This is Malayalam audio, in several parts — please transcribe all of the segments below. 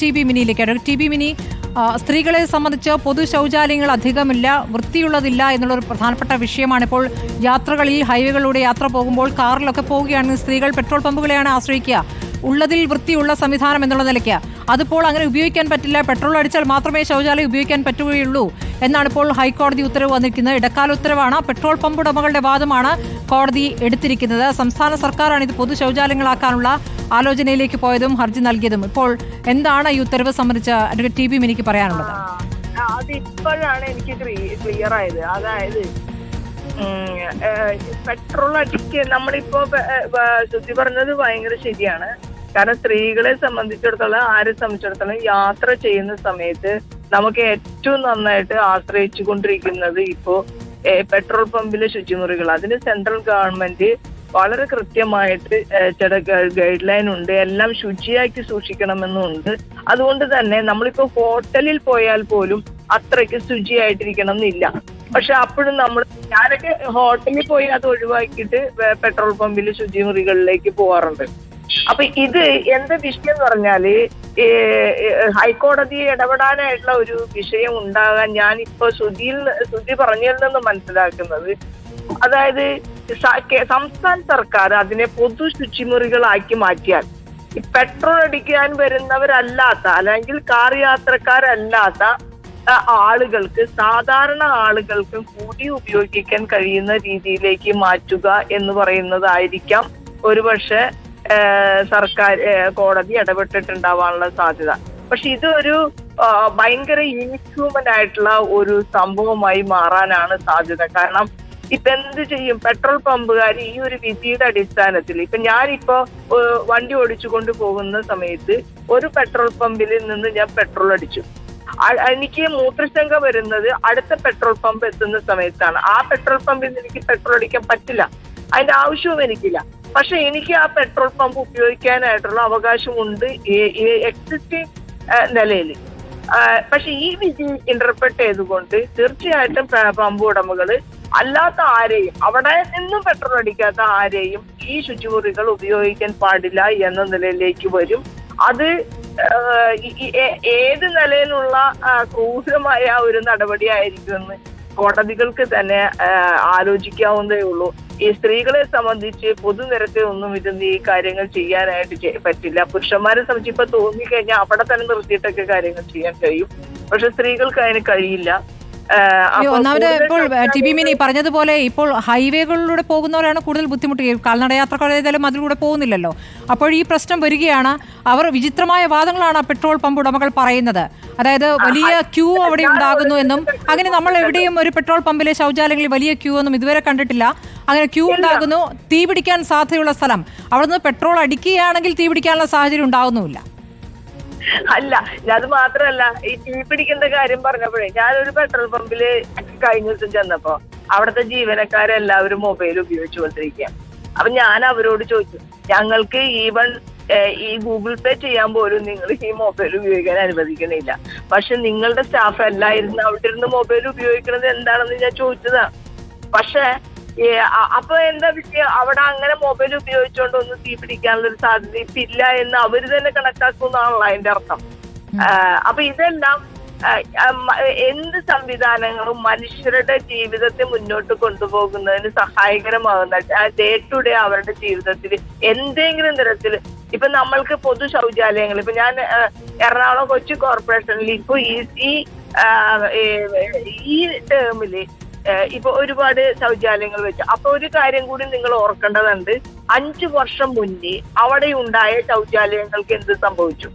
ടി ബി മിനിയിലേക്കാണ് ടി ബി മിനി സ്ത്രീകളെ സംബന്ധിച്ച് പൊതു ശൗചാലയങ്ങൾ അധികമില്ല വൃത്തിയുള്ളതില്ല എന്നുള്ളൊരു പ്രധാനപ്പെട്ട വിഷയമാണ് ഇപ്പോൾ യാത്രകളിൽ ഹൈവേകളിലൂടെ യാത്ര പോകുമ്പോൾ കാറിലൊക്കെ പോവുകയാണെങ്കിൽ സ്ത്രീകൾ പെട്രോൾ പമ്പുകളെയാണ് ആശ്രയിക്കുക. ഉള്ളതിൽ വൃത്തിയുള്ള സംവിധാനം എന്നുള്ള നിലയ്ക്ക്. അതിപ്പോൾ അങ്ങനെ ഉപയോഗിക്കാൻ പറ്റില്ല. പെട്രോൾ അടിച്ചാൽ മാത്രമേ ശൗചാലയം ഉപയോഗിക്കാൻ പറ്റുകയുള്ളൂ. എന്നാണ് ഇപ്പോൾ ഹൈക്കോടതി ഉത്തരവ് വന്നിരിക്കുന്നത്. ഇടക്കാല ഉത്തരവാണ്. പെട്രോൾ പമ്പ് ഉടമകളുടെ വാദമാണ് കോടതി എടുത്തിരിക്കുന്നത്. സംസ്ഥാന സർക്കാരാണ് ഇത് പൊതു ശൗചാലയങ്ങളാക്കാനുള്ള ആലോചനയിലേക്ക് പോയതും ഹർജി നൽകിയതും. ഇപ്പോൾ എന്താണ് ഈ ഉത്തരവ് സംബന്ധിച്ച് അഡ്വക്കേറ്റ് ടി ബി മിനിക്ക് പറയാനുള്ളത്? അത് ഇപ്പോഴാണ് എനിക്ക് ക്ലിയർ ആയത്. അതായത് പെട്രോൾ അടിക്ക് നമ്മളിപ്പോ ശുദ്ധി പറഞ്ഞത് ഭയങ്കര ശരിയാണ്. കാരണം സ്ത്രീകളെ സംബന്ധിച്ചിടത്തോളം ആരെ സംബന്ധിച്ചിടത്തോളം യാത്ര ചെയ്യുന്ന സമയത്ത് നമുക്ക് ഏറ്റവും നന്നായിട്ട് ആശ്രയിച്ചു കൊണ്ടിരിക്കുന്നത് ഇപ്പോ പെട്രോൾ പമ്പിലെ ശുചിമുറികൾ. അതിന് സെൻട്രൽ ഗവൺമെന്റ് വളരെ കൃത്യമായിട്ട് ചില ഗൈഡ് ലൈൻ ഉണ്ട്. എല്ലാം ശുചിയാക്കി സൂക്ഷിക്കണമെന്നുണ്ട്. അതുകൊണ്ട് തന്നെ നമ്മളിപ്പോ ഹോട്ടലിൽ പോയാൽ പോലും അത്രയ്ക്ക് ശുചിയായിട്ടിരിക്കണം എന്നില്ല പക്ഷെ അപ്പോഴും നമ്മൾ ഞാനൊക്കെ ഹോട്ടലിൽ പോയി അത് ഒഴിവാക്കിയിട്ട് പെട്രോൾ പമ്പിൽ ശുചിമുറികളിലേക്ക് പോവാറുണ്ട്. അപ്പൊ ഇത് എന്റെ വിഷയം പറഞ്ഞാൽ ഹൈക്കോടതി ഇടപെടാനായിട്ടുള്ള ഒരു വിഷയം ഉണ്ടാകാൻ ഞാൻ ഇപ്പൊ ശ്രുതിയിൽ ശ്രുതി പറഞ്ഞതിൽ നിന്ന് മനസ്സിലാക്കുന്നത്. അതായത് സംസ്ഥാന സർക്കാർ അതിനെ പൊതു ശുചിമുറികളാക്കി മാറ്റിയാൽ പെട്രോൾ അടിക്കാൻ വരുന്നവരല്ലാത്ത അല്ലെങ്കിൽ കാർ യാത്രക്കാരല്ലാത്ത ആളുകൾക്ക് സാധാരണ ആളുകൾക്കും കൂടി ഉപയോഗിക്കാൻ കഴിയുന്ന രീതിയിലേക്ക് മാറ്റുക എന്ന് പറയുന്നതായിരിക്കാം ഒരുപക്ഷെ സർക്കാർ കോടതി ഇടപെട്ടിട്ടുണ്ടാവാനുള്ള സാധ്യത. പക്ഷെ ഇതൊരു ഭയങ്കര ഇൻഹ്യൂമൻ ആയിട്ടുള്ള ഒരു സംഭവമായി മാറാനാണ് സാധ്യത. കാരണം ഇപ്പൊ എന്ത് ചെയ്യും? പെട്രോൾ പമ്പുകാർ ഈ ഒരു വിധിയുടെ അടിസ്ഥാനത്തിൽ ഇപ്പൊ ഞാനിപ്പോ വണ്ടി വണ്ടി ഓടിച്ചുകൊണ്ട് പോകുന്ന സമയത്ത് ഒരു പെട്രോൾ പമ്പിൽ നിന്ന് ഞാൻ പെട്രോൾ അടിച്ചു. എനിക്ക് മൂത്രശങ്ക വരുന്നത് അടുത്ത പെട്രോൾ പമ്പ് എത്തുന്ന സമയത്താണ്. ആ പെട്രോൾ പമ്പിൽ നിന്ന് എനിക്ക് പെട്രോൾ അടിക്കാൻ പറ്റില്ല. അതിന്റെ ആവശ്യവും എനിക്കില്ല. പക്ഷെ എനിക്ക് ആ പെട്രോൾ പമ്പ് ഉപയോഗിക്കാനായിട്ടുള്ള അവകാശമുണ്ട് എക്സിസ്റ്റിംഗ് നിലയിൽ പക്ഷെ ഈ വിധി ഇന്റർപ്രറ്റ് ചെയ്തുകൊണ്ട് തീർച്ചയായിട്ടും പമ്പ് ഉടമകൾ അല്ലാത്ത ആരെയും അവിടെ നിന്നും പെട്രോൾ അടിക്കാത്ത ആരെയും ഈ ശുചിമുറികൾ ഉപയോഗിക്കാൻ പാടില്ല എന്ന നിലയിലേക്ക് വരും. അത് ഏത് നിലയിലുള്ള ക്രൂരമായ ഒരു നടപടിയായിരിക്കുമെന്ന് കോടതികൾക്ക് തന്നെ ആലോചിക്കാവുന്നതേ ഉള്ളൂ. ഈ സ്ത്രീകളെ സംബന്ധിച്ച് പൊതുനിരത്തിൽ ഒന്നും ഇരുന്ന് ഈ കാര്യങ്ങൾ ചെയ്യാനായിട്ട് ചെയ്യ- പറ്റില്ല. പുരുഷന്മാരെ സംബന്ധിച്ച് ഇപ്പൊ തോന്നിക്കഴിഞ്ഞാൽ അവിടെ തന്നെ നിർത്തിയിട്ടൊക്കെ കാര്യങ്ങൾ ചെയ്യാൻ കഴിയും. പക്ഷെ സ്ത്രീകൾക്ക് അതിന് കഴിയില്ല. ഒന്നാമത് ഇപ്പോൾ ടി ബി മിനി പറഞ്ഞതുപോലെ ഇപ്പോൾ ഹൈവേകളിലൂടെ പോകുന്നവരാണ് കൂടുതൽ ബുദ്ധിമുട്ട്. കാൽനട യാത്രക്കാർ ഏതായാലും അതിലൂടെ പോകുന്നില്ലല്ലോ. അപ്പോൾ ഈ പ്രശ്നം വരികയാണ്. അവർ വിചിത്രമായ വാദങ്ങളാണ് പെട്രോൾ പമ്പ് ഉടമകൾ പറയുന്നത്. അതായത് വലിയ ക്യൂ അവിടെ ഉണ്ടാകുന്നു എന്നും അങ്ങനെ നമ്മൾ എവിടെയും ഒരു പെട്രോൾ പമ്പിലെ ശൗചാലയങ്ങളിൽ വലിയ ക്യൂ ഒന്നും ഇതുവരെ കണ്ടിട്ടില്ല. അങ്ങനെ ക്യൂ ഉണ്ടാകുന്നു തീ പിടിക്കാൻ സാധ്യതയുള്ള സ്ഥലം. അവിടുന്ന് പെട്രോൾ അടിക്കുകയാണെങ്കിൽ തീ പിടിക്കാനുള്ള സാഹചര്യം ഉണ്ടാകുന്നുമില്ല. അല്ല അത് മാത്രല്ല ഈ തീ പിടിക്കുന്ന കാര്യം പറഞ്ഞപ്പോഴേ ഞാനൊരു പെട്രോൾ പമ്പിൽ കഴിഞ്ഞ ദിവസം ചെന്നപ്പോ അവിടുത്തെ ജീവനക്കാരെല്ലാവരും മൊബൈൽ ഉപയോഗിച്ചുകൊണ്ടിരിക്കുക അപ്പൊ ഞാൻ അവരോട് ചോദിച്ചു ഞങ്ങൾക്ക് ഈവൻ ഈ ഗൂഗിൾ പേ ചെയ്യാൻ പോലും നിങ്ങൾ ഈ മൊബൈൽ ഉപയോഗിക്കാൻ അനുവദിക്കണില്ല. പക്ഷെ നിങ്ങളുടെ സ്റ്റാഫ് എല്ലായിരുന്നു അവിടെ ഇരുന്ന് മൊബൈൽ ഉപയോഗിക്കുന്നത് എന്താണെന്ന് ഞാൻ ചോദിച്ചതാ. പക്ഷെ അപ്പൊ എന്താ വിഷയം? അവിടെ അങ്ങനെ മൊബൈൽ ഉപയോഗിച്ചുകൊണ്ട് ഒന്ന് തീ പിടിക്കാനുള്ള ഒരു സാധ്യത ഇപ്പൊ ഇല്ല എന്ന് അവർ തന്നെ കണക്കാക്കുന്നാണല്ലോ അതിന്റെ അർത്ഥം. അപ്പൊ ഇതെല്ലാം എന്ത് സംവിധാനങ്ങളും മനുഷ്യരുടെ ജീവിതത്തെ മുന്നോട്ട് കൊണ്ടുപോകുന്നതിന് സഹായകരമാകുന്ന ഡേ ടു ഡേ അവരുടെ ജീവിതത്തിൽ എന്തെങ്കിലും തരത്തിൽ ഇപ്പൊ നമ്മൾക്ക് പൊതു ശൗചാലയങ്ങൾ ഇപ്പൊ ഞാൻ എറണാകുളം കൊച്ചി കോർപ്പറേഷനിൽ ഇപ്പൊ ഈ ഈ ടേമിൽ ഇപ്പൊ ഒരുപാട് ശൗചാലയങ്ങൾ വെച്ചു. അപ്പൊ ഒരു കാര്യം കൂടി നിങ്ങൾ ഓർക്കേണ്ടതുണ്ട്. അഞ്ചു വർഷം മുന്നേ അവിടെ ഉണ്ടായ ശൗചാലയങ്ങൾക്ക് എന്ത് സംഭവിച്ചു?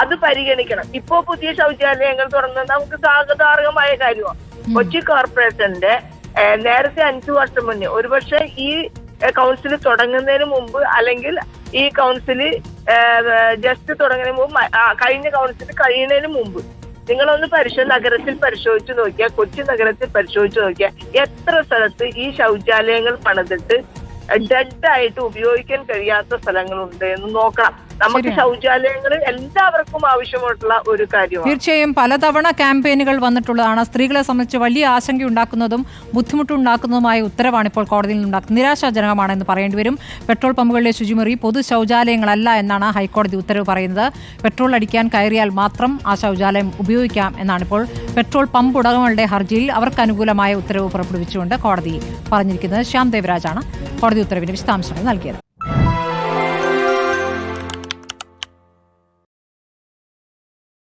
അത് പരിഗണിക്കണം. ഇപ്പോ പുതിയ ശൗചാലയങ്ങൾ തുറന്നത് നമുക്ക് സ്വാഗതാർഹമായ കാര്യമാണ് കൊച്ചി കോർപ്പറേഷന്റെ നേരത്തെ അഞ്ചു വർഷം മുന്നേ. ഒരുപക്ഷെ ഈ കൗൺസിൽ തുടങ്ങുന്നതിന് മുമ്പ് അല്ലെങ്കിൽ ഈ കൗൺസിൽ ജസ്റ്റ് തുടങ്ങുന്നതിന് മുമ്പ് കഴിഞ്ഞ കൗൺസിൽ കഴിയുന്നതിന് മുമ്പ് നിങ്ങളൊന്ന് പരിശോ നഗരത്തിൽ പരിശോധിച്ച് നോക്കിയാൽ കൊച്ചി നഗരത്തിൽ പരിശോധിച്ച് നോക്കിയാൽ എത്ര സ്ഥലത്ത് ഈ ശൗചാലയങ്ങൾ പണിതിട്ട് ഡെഡ് ആയിട്ട് ഉപയോഗിക്കാൻ കഴിയാത്ത സ്ഥലങ്ങളുണ്ട് എന്ന് നോക്കണം. നമുക്ക് ശൗചാലയങ്ങൾ എല്ലാവർക്കും ആവശ്യമായിട്ടുള്ള ഒരു കാര്യമാണ്. തീർച്ചയായും പലതവണ ക്യാമ്പയിനുകൾ വന്നിട്ടുള്ളതാണ്. സ്ത്രീകളെ സംബന്ധിച്ച് വലിയ ആശങ്കയുണ്ടാക്കുന്നതും ബുദ്ധിമുട്ടുണ്ടാക്കുന്നതുമായ ഉത്തരവാണ് ഇപ്പോൾ കോടതിയിൽ നിന്നുണ്ടാക്കുന്നത്. നിരാശാജനകമാണെന്ന് പറയേണ്ടി വരും. പെട്രോൾ പമ്പുകളിലെ ശുചിമുറി പൊതു ശൗചാലയങ്ങളല്ല എന്നാണ് ഹൈക്കോടതി ഉത്തരവ് പറയുന്നത്. പെട്രോൾ അടിക്കാൻ കയറിയാൽ മാത്രം ആ ശൗചാലയം ഉപയോഗിക്കാം എന്നാണ് ഇപ്പോൾ പെട്രോൾ പമ്പ് ഉടമകളുടെ ഹർജിയിൽ അവർക്ക് അനുകൂലമായ ഉത്തരവ് പുറപ്പെടുവിച്ചുകൊണ്ട് കോടതി പറഞ്ഞിരിക്കുന്നത് ശ്യാം ദേവരാജാണ്. കോടതി ഉത്തരവിന് വിശദാംശങ്ങൾ നൽകിയത്.